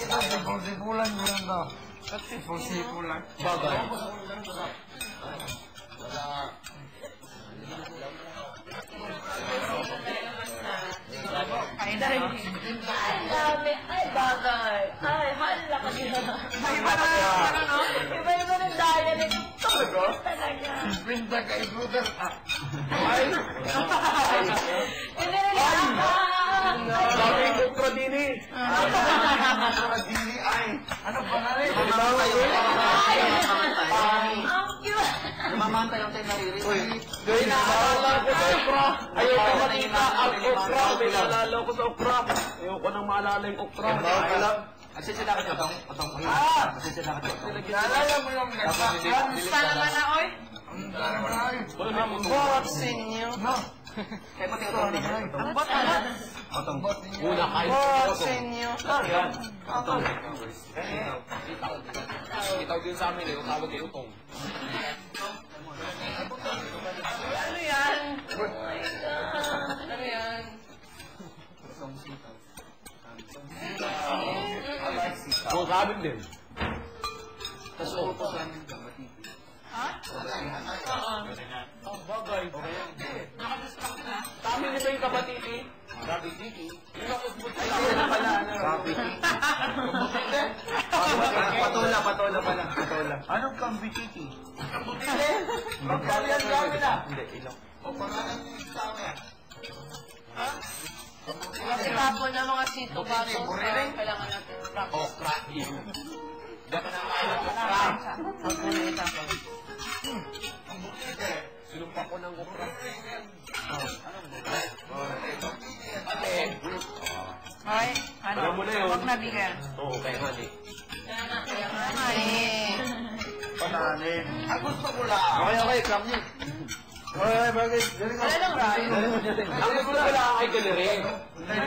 Ito, sipul-sipul lang yun daw. Sipul-sipul lang. Bagay. Wala. Ay, dami. Ay, bagay. Ay, hala ka dito. Iba na, ano, no? Iba Kay brother. Ah, Hindi rin ako. Sabi ko okra din eh. mga dili ay. Ano pa na rin? Ang cute. Namamantay lang tayo naririnig. Uy, gawin na naalala ko sa okra. Ayaw ko makita ang okra. May naalala ko sa okra. Ayaw ko nang maalala yung okra. Kasi sila ka dito. Otong. Ah! Kasi sila ka dito. Naalala mo yung nagsakyan? Gusto naman na, oy. Ang dara mo na ay. Wala na mo. No. Kaya pati otong. Ang bot, bot. Otong. Una kayo. Yan. Otong. Itaw din sa amin eh. Kung tawag kayo utong. Ano yan? Ano yan? Kung kabin din. Tapos upo sa amin. Ha? Oo. Ang bagay. Kami ni ba yung kabatiti? Kabatiti? Yung nakasbut Ay, hindi na pala. Ano? Patola, patola pala. Patola. Anong kambititi? Magkalian kami na. Hindi, ilong. Kasi tapon na mga sito ba ito? Kailangan natin practice. okra. Dapat na Huwag mo na itapon. Sinumpa ko ng okra. Ay, ano? Alam mo na yun. Huwag nabigyan. Oo, kaya nga eh. Ay, Pananin. Ang gusto ko lang. Okay, okay. Come niyo. Ay, bakit? Galing wala lang rayo.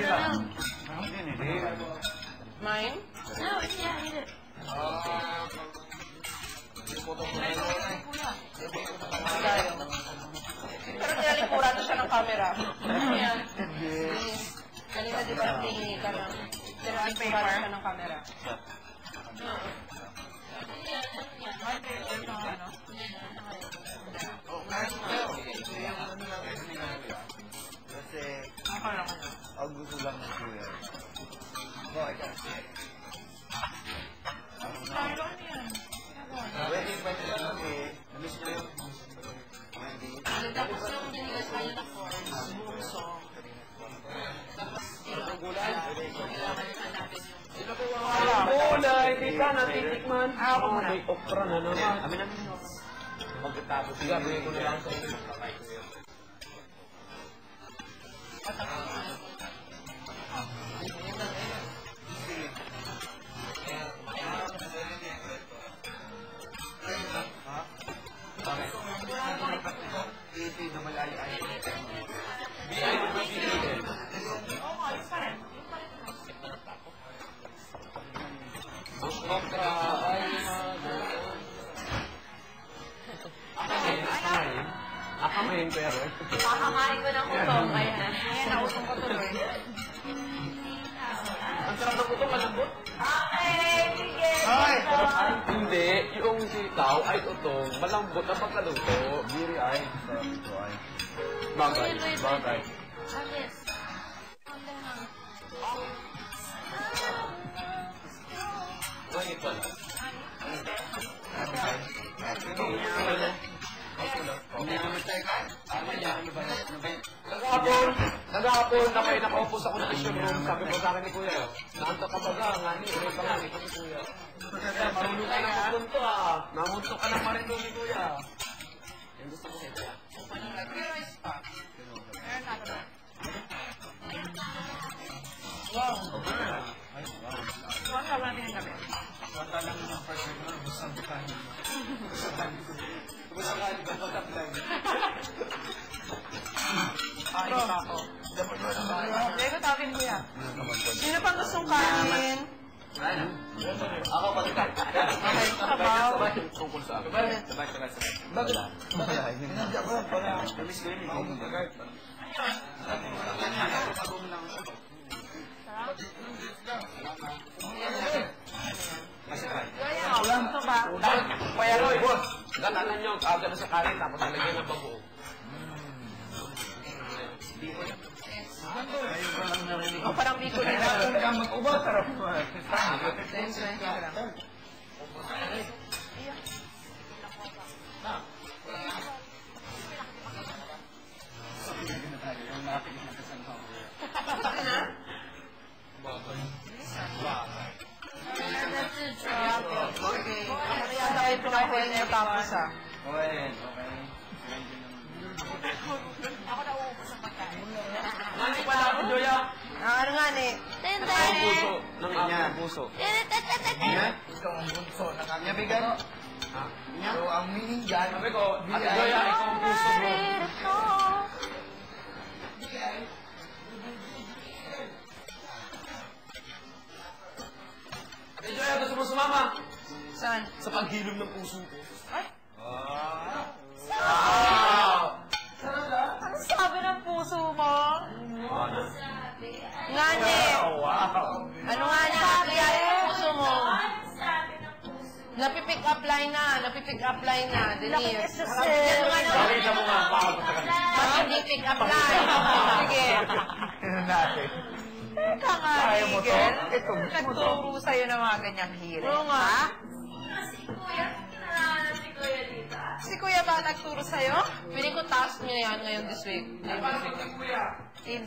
Ang. Mine? No, yeah, eat it. Pero tinalikuran na siya camera. Yan. Kanina di ba nagtingi ka ng na siya ng camera? Natitikman. Ah, ako muna. May okra na naman. Amin namin. Pagkatapos, sige, bigay ko na lang sa inyo. Ito Utong. Ayan. Ayan, nausong ko tuloy. Ang sarap ng puto, malambot. Okay, sige. Ay! Hindi, yung sitaw ay utong, malambot na pagkaluto. Diri ay. Sabi ko ay. Bagay, bagay. Nagahapon, nakay nakaupo sa condition room. Sabi ko sa akin ni Kuya, naantok ka ba ga? Nga ni, may pangalit ko ni Kuya. Marunong ka na mapunto ah. Namunto ka na pa rin doon ni Kuya. Ulam to ba? Kaya ko, boss. Gatanan niyo ang kagat sa kanin tapos nalagyan ng bago. O parang Bicol. Parang mag-ubot. Parang mag-ubot. Tapos ah. Okay, okay. Nani pala ako, Joya? Ah, ano nga ni? Ang puso. Ng aking puso. Yan, ikaw ang bunso na kanya bigan. So, ang meaning dyan, Sabi ko, Ate Joya, ikaw ang puso mo. Ate Joya, gusto mo sumama? Saan? Sa paghilom ng puso ko. Ano sabi ng puso mo? Nga ni. Ano nga ni? Kaya yung puso mo. Napipick up line na. Napipick up line na. Denise. Ano nga naman? Pakita mo nga ang paa ko sa kanila. Pag hindi pick up line. Sige. Tignan natin. Teka nga, Kaya mo to? Miguel. Ito, gusto mo to? Nagturo sa'yo ng mga ganyang hirit. Oo nga. Si Kuya ba nagturo sa'yo? Piling ko task niya yan ngayon this week. In.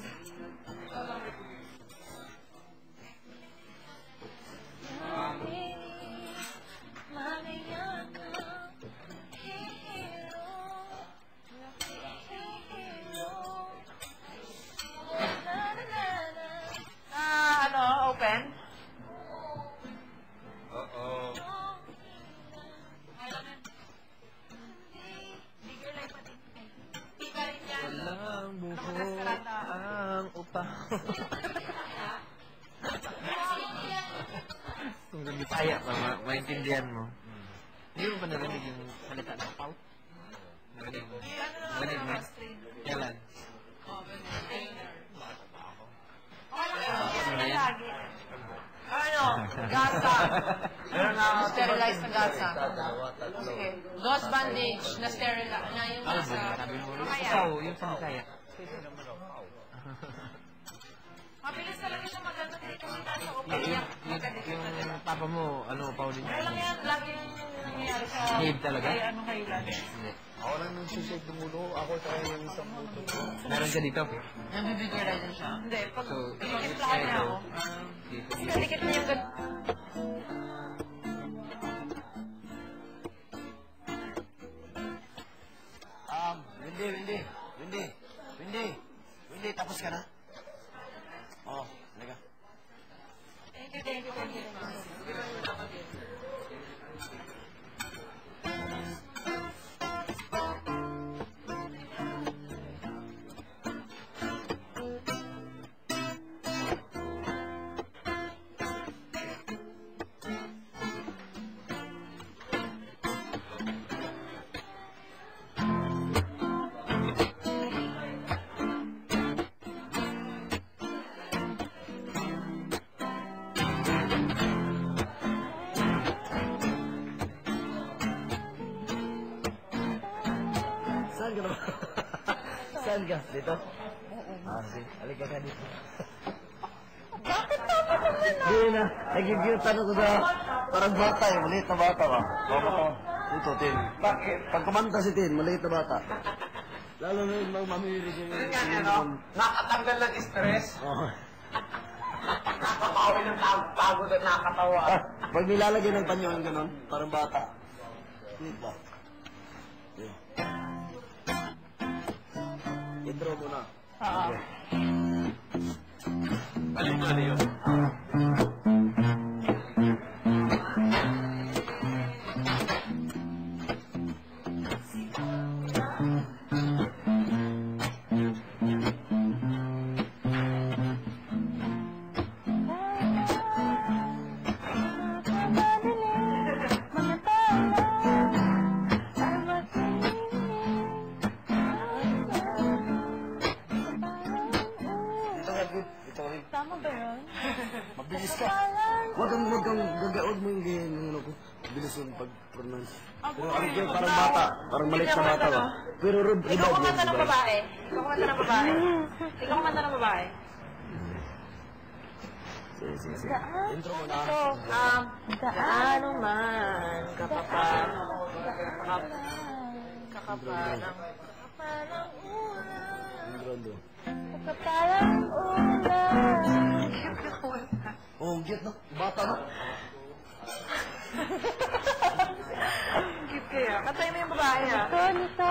Maintindihan mo. Hindi mo ba narinig yung salita ng pau? Narinig mo? Narinig mo? Kailan? Lagi. Ano? Gasa. Sterilize na gasa. Okay. Gauze bandage na sterilize. Na yung Ano nasa... yun? Sabi mo, upaw, yung sa Bisaya. Mabilis Yung, papa mo, ano, din? Kaya lang yan, lagi yung nangyayari sa... Cave talaga? Kay ano kailan. Hindi. Ako lang nung susig ng ulo, ako sa yung isang puto. Meron ka dito? Nabibigay na din siya. Hindi, pag So, iimplahan niya ako. dito. Kadikit niya yung ka? Dito? Ah, sige. Halika ka dito. Bakit tama naman Hindi na. Nagigiltan ako sa parang bata eh. Maliit na bata ba? Oo. Dito, Tin. Bakit? Pag kumanta si Tin, maliit na bata. Lalo na yung mga mamiri siya. Yan, ano? Nakatanggal ng stress. Oo. Nakakawi ng pagod at nakakatawa. Ah, pag nilalagay ng panyo ang ganon, parang bata. Hindi ba? Intro mo na. Huwag kang, huwag kang, gagaod mo yung ganyan yung ano ko. Bilis yung pag-pronounce. Pero ano ko, parang bata. Parang maliit na bata ba? Pero rub, Ikaw ribad kumanta yun, ng babae. Ikaw kumanta ng babae. Ikaw kumanta ng babae. Sige, sige, sige. Intro mo na. Um, gaano man kakapal, kakap, kakapalang, kakapalang ulan, kakapalang ulan. Oh, cute no? Bata no? Cute kaya. Kantay mo yung babae ha. Ganito.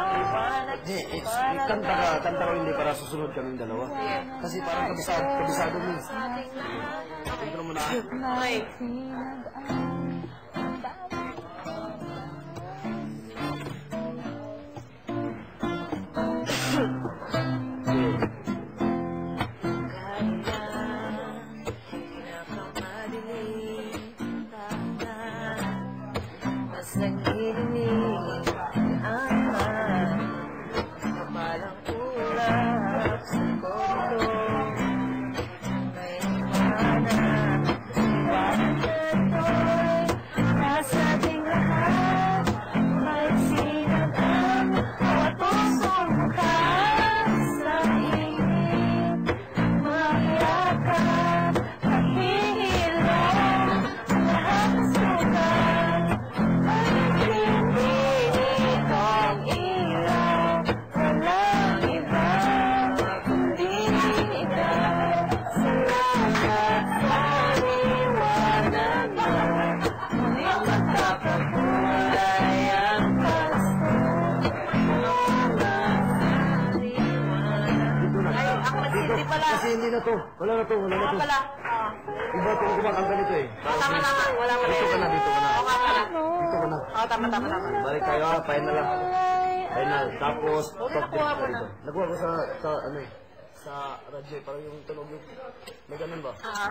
Hindi, it's, kanta ka, kanta ko hindi para susunod kaming dalawa. Kasi parang kabisado, kabisado mo. Intro mo na. Okay. To. Wala na to, wala na to. pala Iba to ang kumakanta nito eh. Tama, tama. Wala, wala. Dito ka na, dito ka na. Oo nga pala. Dito ka na. Oo, tama, tama, tama. Balik tayo ha, final lang. Final. Tapos, Okay, top nakuha tip mo dito. na. Nakuha ko sa, sa ano eh. Sa radyo, parang yung tunog yung... May ganun ba? Ah.